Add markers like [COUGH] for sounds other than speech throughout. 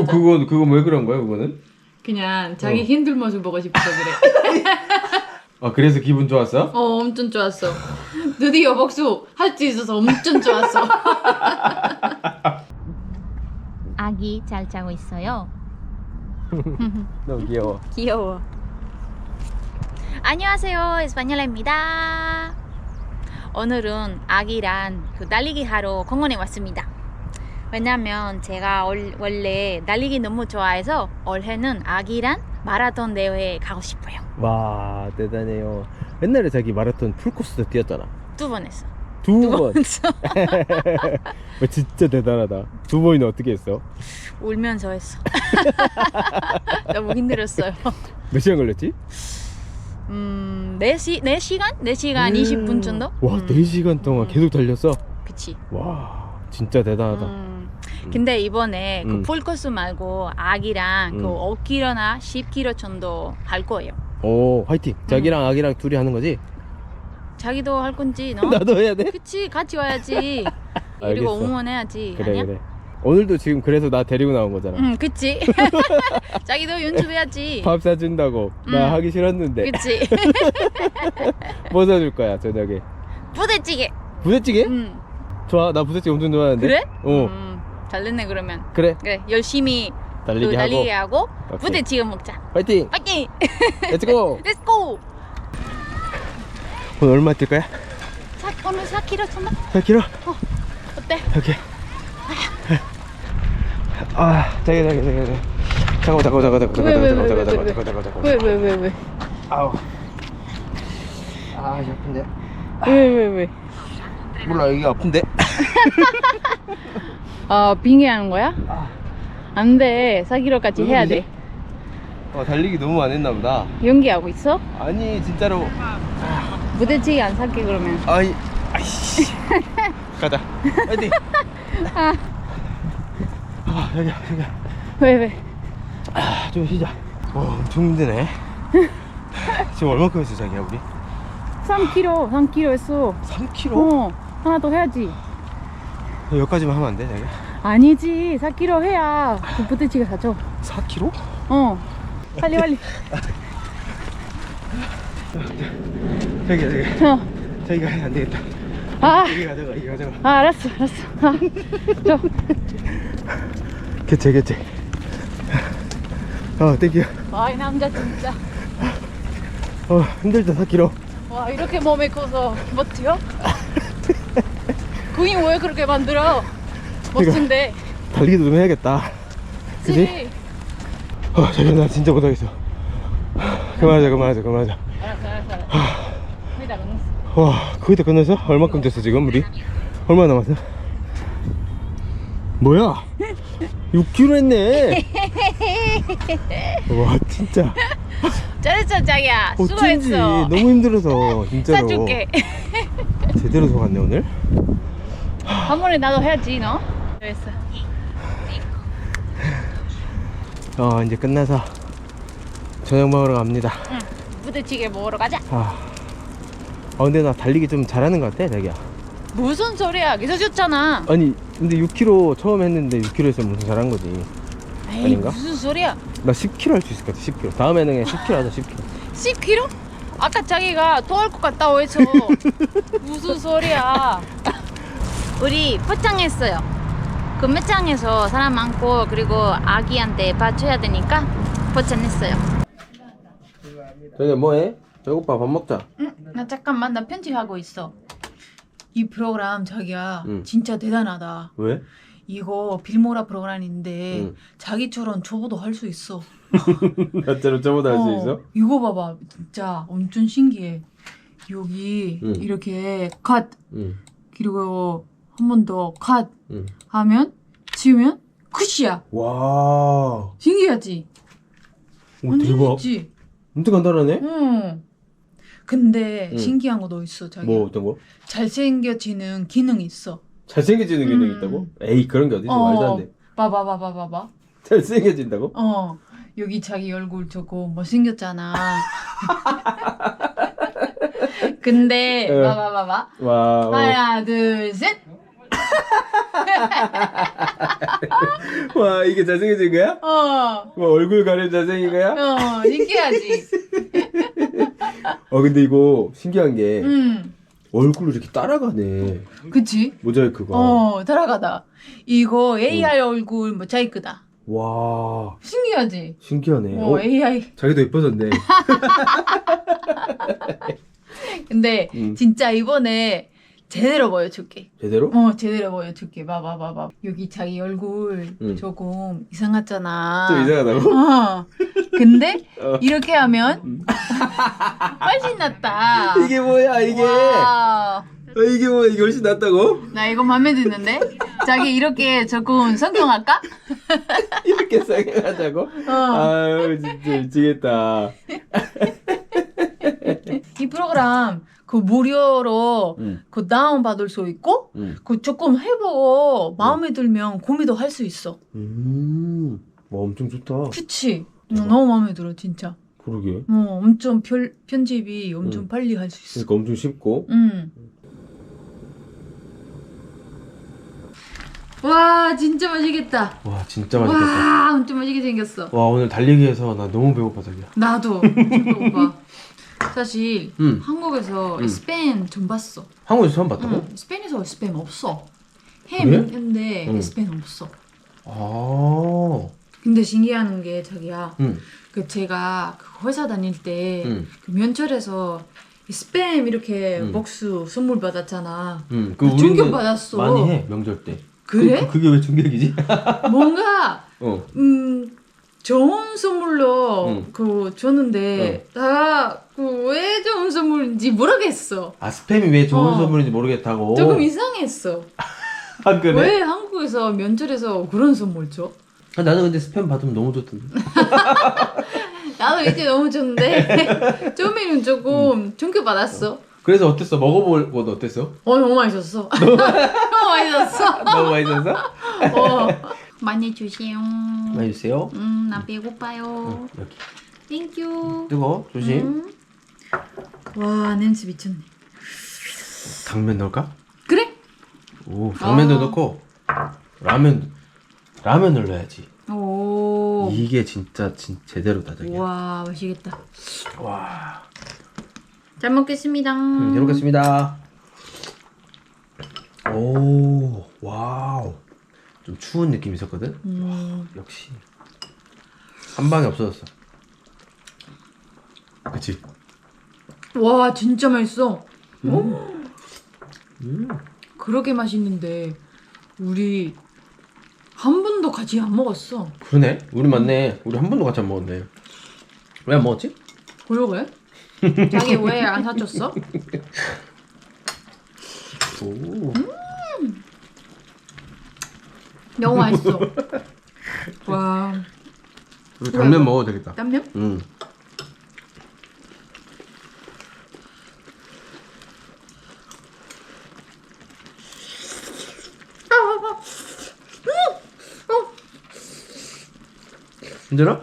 맞아. 그거 그거 왜 그런 거야 그거는? 그냥 자기 어. 힘든 모습 보고 싶어서 그래. [LAUGHS] 아 그래서 기분 좋았어? 어, 엄청 좋았어. 드디어 복수 할 수 있어서 엄청 좋았어. [LAUGHS] 아기 잘 자고 있어요. [LAUGHS] 너무 귀여워. 귀여워. 안녕하세요. 에스파뇰라입니다. 오늘은 아기랑 그 달리기 하러 공원에 왔습니다. 왜냐면 제가 올- 원래 달리기 너무 좋아해서 올해는 아기랑 마라톤 대회에 가고 싶어요. 와 대단해요. 옛날에 자기 마라톤 풀코스도 뛰었잖아. 두 번 했어. 두 두 번. 번. 와, [LAUGHS] 진짜 대단하다. 두 번이나 어떻게 했어? 울면서 했어. [LAUGHS] 너무 힘들었어요. 몇 시간 걸렸지? 음, 4시, 4시간? 4시간 20분 정도? 와, 음, 4시간 동안 음. 계속 달렸어? 그치. 와, 진짜 대단하다. 음, 근데 이번에 음. 그 풀코스 말고 아기랑 음. 그 5km나 10km 정도 할 거예요. 오, 화이팅. 자기랑 아기랑 둘이 하는 거지? 자기도 할 건지 너? [LAUGHS] 나도 해야 돼? 그치 같이 와야지. [LAUGHS] 알겠어. 그리고 응원해야지. 그래, 아니야? 그래. 오늘도 지금 그래서 나 데리고 나온 거잖아. 응, 그치. [LAUGHS] 자기도 연습해야지. 밥 사준다고. 나 음. 하기 싫었는데. 그치. 뭐 사줄 거야, 저녁에? 부대찌개. 부대찌개? 응. 좋아, 나 부대찌개 엄청 좋아하는데. 그래? 어, 음, 잘 됐네 그러면. 그래. 그래 열심히 달리기 그 하고. 달리기 하고 오케이. 부대찌개 먹자. 화이팅! 파이팅! 렛츠고! 렛츠고! [LAUGHS] 오늘 얼마 뛸 거야? 사, 오늘 4km 정도? 4km? 어때? 오케이. 아, 자기, 자기, 자기, 자기. 잠깐만, 잠깐만, 잠깐만, 잠깐만, 왜, 왜, 잠깐만, 왜, 잠깐만, 왜, 잠깐만, 왜? 잠깐만, 잠깐만. 왜 왜 왜 왜? 아우. 아, 아픈데. 왜 왜 왜? 몰라, 여기 아픈데. [LAUGHS] 아 빙의하는 거야? 아. 안 돼. 4km까지 해야 돼. 어, 달리기 너무 안 했나 보다. 연기하고 있어? 아니, 진짜로. 부대찌개 안 살게 그러면. 아이, 아이씨. [LAUGHS] 가자. 화이팅. 아, 아, 여기, 여기. 왜 왜? 아, 좀 쉬자. 와, 엄청 힘드네. [LAUGHS] 지금 얼마큼 했어, 자기야, 우리? 3km, 3km 했어. 3kg? 어, 하나 더 해야지. 여기까지만 하면 안 돼, 자기야? 아니지, 4km 해야 그 부대찌개 사줘. 4kg? 어, 빨리 빨리. 자기야, 자기. 어, 자기가 안 되겠다. 아, 이게 가져가, 이게 가져가. 아 알았어, 알았어. 아, 저, 개체, 개체. 어, 땡큐. 와, 이 남자 진짜. 어, 힘들다, 4kg. 와, 이렇게 몸에 커서 멋지요? 구인 왜 그렇게 만들어? 멋진데. 달리기도 좀 해야겠다. 그지? 그치? 어, 자기야, 나 진짜 못하겠어. 그만하자, 그만하자, 그만하자. 알았어, 알았어, 알았어. 거의 다 끝났어. 와, 거의 다 끝났어? 얼마큼 됐어, 지금, 우리? 얼마 남았어? 뭐야? 6kg 했네. 와, 진짜. 잘했어, 자기야. 어쩐지 수고했어. 너무 힘들어서 진짜로 [LAUGHS] 싸줄게. 제대로 속았네 오늘. 한 번에 나도 해야지, 너? 잘했어. 어 이제 끝나서 저녁 먹으러 갑니다. 응. 부대찌개 먹으러 가자. 아, 아 근데 나 달리기 좀 잘하는 것 같아 자기야. 무슨 소리야? 기서 줬잖아. 아니 근데 6kg 처음 했는데 6kg 했으면 무슨 잘한 거지. 에이, 아닌가? 무슨 소리야? 나 10kg 할수 있을 것 같아 10kg. 다음에는 그냥 10kg 하자 10kg. 10kg? 아까 자기가 토할 것 같다고 해서 [LAUGHS] 무슨 소리야? 우리 포장했어요. 그 매장에서 사람 많고 그리고 아기한테 봐줘야 되니까 포장했어요. 자기야 뭐해? 배고파 밥 먹자. 응, 나 잠깐만 나 편집하고 있어. 이 프로그램 자기야 응. 진짜 대단하다. 왜? 이거 빌모라 프로그램인데 응. 자기처럼 저보도 할수 있어. [LAUGHS] 나짜로 저보다 할수 어, 있어? 이거 봐봐 진짜 엄청 신기해. 여기 응. 이렇게 컷 응. 그리고 한 번더컷 응. 하면 지우면 끝이야. 와. 신기하지? 오 대박. 있지? 엄청 간단하네. 응. 근데 응. 신기한 거도 있어 자기. 뭐 어떤 거? 잘생겨지는 기능이 있어. 잘생겨지는 기능이 음. 있다고? 에이 그런 게 어딨어 말도 안 돼. 봐봐봐봐봐봐. 잘생겨진다고? 어 여기 자기 얼굴 저거 못생겼잖아. [LAUGHS] 근데 어. 봐봐봐봐. 와. 어. 하나 둘 셋. 와 이게 잘생겨진 거야? 어, 와 얼굴 가려 잘생긴 거야? 어, 신기하지? 어 근데 이거 신기한 게 음, 얼굴을 이렇게 따라가네 그치? 모자이크가 어, 따라가다. 이거 AI 얼굴 모자이크다. 와 신기하지? 신기하네 어, 어, AI. 자기도 예뻐졌네 [LAUGHS] 근데 음. 진짜 이번에 제대로 보여줄게. 제대로? 어, 제대로 보여줄게. 봐봐, 봐봐. 여기 자기 얼굴 응. 조금 이상하잖아. 좀 이상하다고? 어. 근데 [LAUGHS] 어. 이렇게 하면 음. [LAUGHS] 훨씬 낫다. 이게 뭐야 이게 와, 어, 이게 뭐야 이게 훨씬 낫다고? 나 이거 마음에 드는데? 자기 이렇게 조금 성경할까? [LAUGHS] 이렇게 생각하자고? 어. 아유 진짜 미치겠다 이 프로그램 그 무료로 응. 그 다운 받을 수 있고 응. 그 조금 해보고 마음에 들면 구매도 할 수 있어. 음, 와 엄청 좋다. 그치? 어, 너무 마음에 들어 진짜. 그러게. 어, 엄청 편, 편집이 엄청 응. 빨리 할 수 있어. 그러니까 엄청 쉽고. 응. 와 진짜 맛있겠다. 와 진짜 맛있겠다. 와 엄청 맛있게 생겼어. 와 오늘 달리기해서 나 너무 배고파 자기야. 나도 배고파. [LAUGHS] 사실 응. 한국에서 응. 스팸 좀 봤어. 한국에서 처음 봤다고? 응. 스페인에서 스팸 없어. 햄 그래? 있는데 응. 스팸 없어. 아, 근데 신기한 게 자기야. 응, 그 제가 그 회사 다닐 때 응, 그 면철에서 이 스팸 이렇게 응. 복수 선물 받았잖아. 응. 그 우리는 충격 받았어. 많이 해 명절 때. 그래? 그, 그게 왜 충격이지? 뭔가 [LAUGHS] 어. 음 좋은 선물로 응. 그 줬는데 다그왜 좋은 선물인지 모르겠어. 아 스팸이 왜 좋은 어. 선물인지 모르겠다고. 조금 이상했어. [LAUGHS] 아 그래? 왜 한국에서 면접에서 그런 선물 줘? 아, 나는 근데 스팸 받으면 너무 좋던데. [LAUGHS] 나도 이제 너무 좋은데 [LAUGHS] 처음에는 조금 충격 받았어. 그래서 어땠어? 먹어보고 어땠어? 어 너무 맛있었어. 너무 맛있었어. 너무 맛있었어? 어. 많이 주세요. 많이 주세요. 음, 나 배고파요. 여기. 땡큐. 뜨거 조심. 음. 와 냄새 미쳤네. 당면 넣을까? 그래? 오 당면도 아. 넣고 라면 라면을 넣어야지. 오. 이게 진짜 진 제대로다 자기야. 와 맛있겠다. 와. 잘 먹겠습니다. 음, 잘 먹겠습니다. 오 와우. 좀 추운 느낌이 있었거든. 음. 역시 한 방에 없어졌어. 그치? 와 진짜 맛있어. 음. 그렇게 맛있는데 우리 한 번도 같이 안 먹었어. 그러네. 우리 맞네. 우리 한 번도 같이 안 먹었네. 왜 안 먹었지? 그러게? 자기 왜 안 사줬어? [LAUGHS] 오. 너무 [LAUGHS] 맛있어. 와 당면 먹어도 되겠다. 땀면? 응. 힘들어?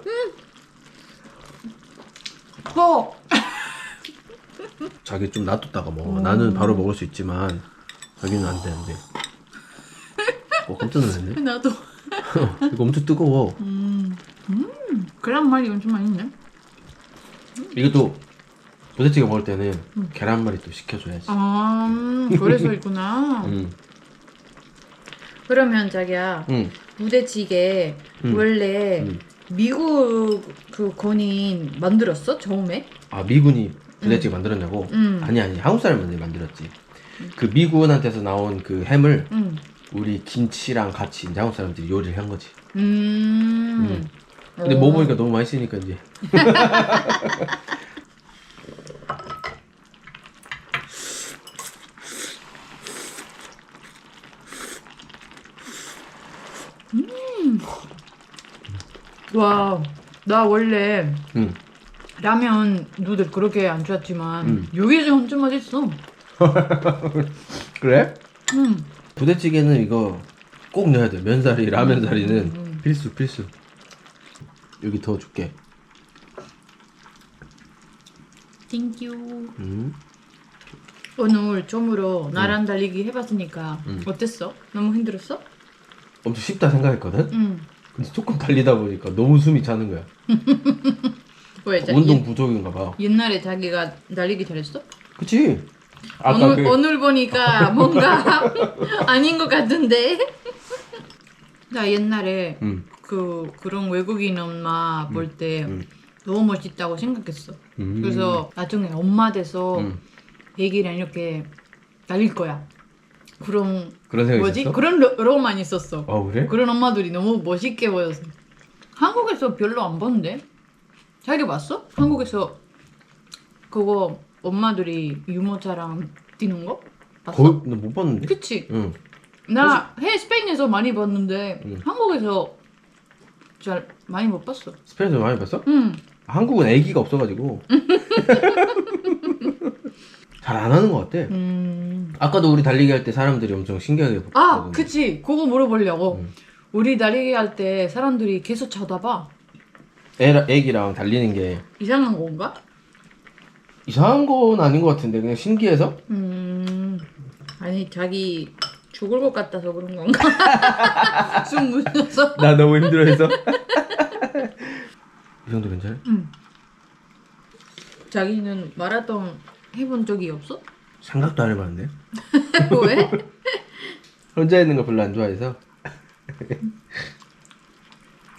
어. 자기 좀 놔뒀다가 먹어. 나는 바로 먹을 수 있지만 자기는 안 돼. 어, 깜짝 놀랐네. [LAUGHS] 나도. [LAUGHS] 이거 엄청 뜨거워. 음. 음. 계란말이 엄청 맛있네. 이것도 부대찌개 먹을 때는 음. 계란말이 또 시켜줘야지. 아 음, 그래서 [LAUGHS] 있구나. 응, 그러면 자기야 응, 부대찌개 음. 원래 응. 미국 그 건인 만들었어 처음에? 아 미군이 부대찌개 만들었냐고? 응. 아니 아니 한국 사람들이 만들었지. 그 미군한테서 나온 그 햄을 응. 우리 김치랑 같이 이제 한국 사람들이 요리를 한 거지. 음. 음. 근데 오. 먹어보니까 너무 맛있으니까 이제. 와, 나 원래 응. 라면 누들 그렇게 안 좋았지만 음. 여기서 엄청 맛있어. [LAUGHS] 그래? 음. 부대찌개는 이거 꼭 넣어야 돼. 면사리, 라면사리는 음. 필수 필수. 여기 더 줄게. 땡큐. 음. 오늘 처음으로 나랑 달리기 해봤으니까 음. 어땠어? 너무 힘들었어? 엄청 쉽다 생각했거든? 응. 근데 조금 달리다 보니까 너무 숨이 차는 거야. [LAUGHS] 왜? 자, 운동 옛- 부족인가 봐. 옛날에 자기가 달리기 잘했어? 그치? 오늘, 그 오늘 보니까 뭔가 [LAUGHS] 아닌 것 같은데? 나 옛날에 음, 그 그런 외국인 엄마 볼때 음. 너무 멋있다고 생각했어. 음. 그래서 나중에 엄마 돼서 음. 애기랑 이렇게 날릴 거야. 그런 그런 뭐지? 있었어? 그런 로, 로만 있었어. 어 그래? 그런 엄마들이 너무 멋있게 보여서. 한국에서 별로 안 봤는데? 자기 봤어? 한국에서 그거 엄마들이 유모 차랑 뛰는 거? 봤어? 거의 나못 봤는데? 그치? 응. 나 해 스페인에서 많이 봤는데 응. 한국에서 잘 많이 못 봤어. 스페인에서 많이 봤어? 응. 한국은 애기가 없어가지고 [LAUGHS] 잘 안 하는 것 같아. 음. 아까도 우리 달리기 할 때 사람들이 엄청 신기하게 아, 봤거든. 그치. 그거 물어보려고. 응. 우리 달리기 할 때 사람들이 계속 쳐다봐. 애, 애기랑 달리는 게 이상한 건가? 이상한 건 아닌 것 같은데 그냥 신기해서 음. 아니, 자기 죽을 것 같아서 그런 건가? [LAUGHS] 숨 물려서. [LAUGHS] 나 너무 힘들어해서 [LAUGHS] 이 정도 괜찮아? 응. 자기는 마라톤 해본 적이 없어? 생각도 안 해봤는데 왜? 혼자 있는 거 별로 안 좋아해서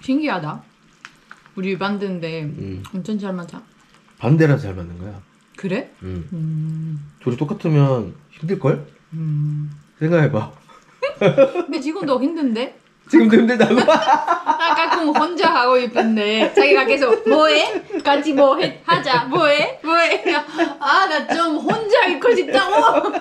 신기하다. 우리 만드는데 음, 엄청 잘 맞아. 반대라서 잘 맞는 거야 그래? 음. 음. 둘이 똑같으면 힘들걸? 음. 생각해봐 근데 지금도 힘든데? 지금도 힘들다고? 아까 그 혼자 하고 있던데 자기가 계속 뭐해? 같이 뭐 해? 하자 뭐해? 뭐해? 아 나 좀 혼자 있고 싶다고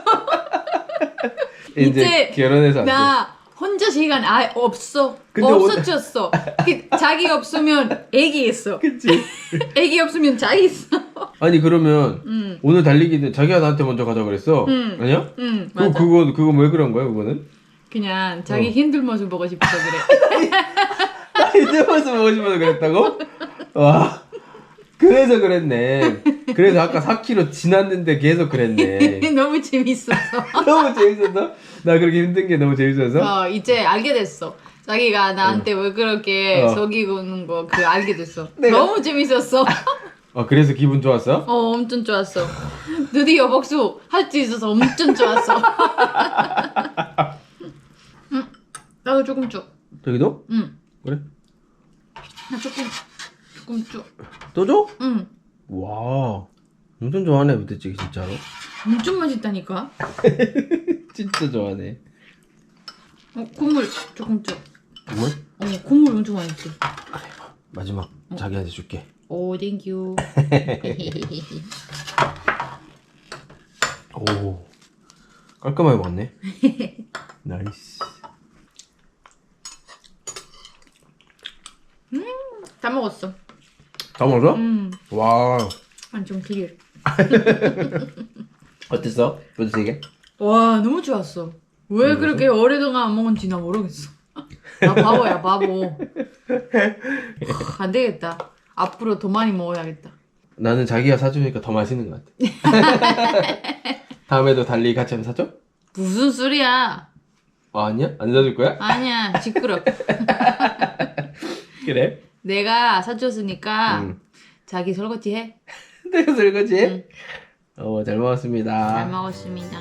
이제, 이제 결혼해서. 나 혼자 시간 아예 없어 없어졌어 그 자기 없으면 애기 있어 [LAUGHS] 그치? [LAUGHS] 애기 없으면 자기 있어 [LAUGHS] 아니 그러면 응 오늘 달리기는 자기가 나한테 먼저 가자 그랬어 응. 아니야? 응, 그거, 맞아 그거 그거 왜 그런 거야 그거는? 그냥 자기 어. 힘든 모습 보고 싶어서 그래 이제 모습 보고 싶어서 그랬다고? 와 그래서 그랬네 그래서 아까 4km 지났는데 계속 그랬네 [LAUGHS] 너무 재밌었어 [LAUGHS] 너무 재밌었어? 나 그렇게 힘든 게 너무 재밌어서? 어 이제 알게 됐어 자기가 나한테 왜 그렇게 어. 속이는 거 그 알게 됐어 내가- 너무 재밌었어 아 그래서 기분 좋았어? 어 엄청 좋았어 드디어 복수 할 수 있어서 엄청 좋았어 응 [LAUGHS] 나도 조금 줘 저기도? 응. 그래? 나 조금 조금 줘 또 줘? 응. 와 엄청 좋아하네 부대찌개 진짜로. 엄청 맛있다니까. [LAUGHS] 진짜 좋아하네. 어 국물 조금 줘 정말? 어, 국물 엄청 맛있어 마지막 자기한테 줄게. 오 땡큐 [LAUGHS] 오 깔끔하게 먹었네. [LAUGHS] 나이스. 다 먹었어 다 먹었어? 음 와 완전 길 어땠어? 부대찌개? 와 너무 좋았어 왜 음, 그렇게 오래동안 안 먹은지 나 모르겠어 나 바보야 바보 안 되겠다 앞으로 더 많이 먹어야겠다 나는 자기가 사주니까 더 맛있는 것 같아 [LAUGHS] 다음에도 달리 같이 한번 사줘? 무슨 소리야 아, 아니야? 안 사줄 거야? 아니야 시끄러 [LAUGHS] 그래? 내가 사줬으니까 응. 자기 설거지 해 [LAUGHS] 내가 설거지? 응. 어, 잘 먹었습니다 잘 먹었습니다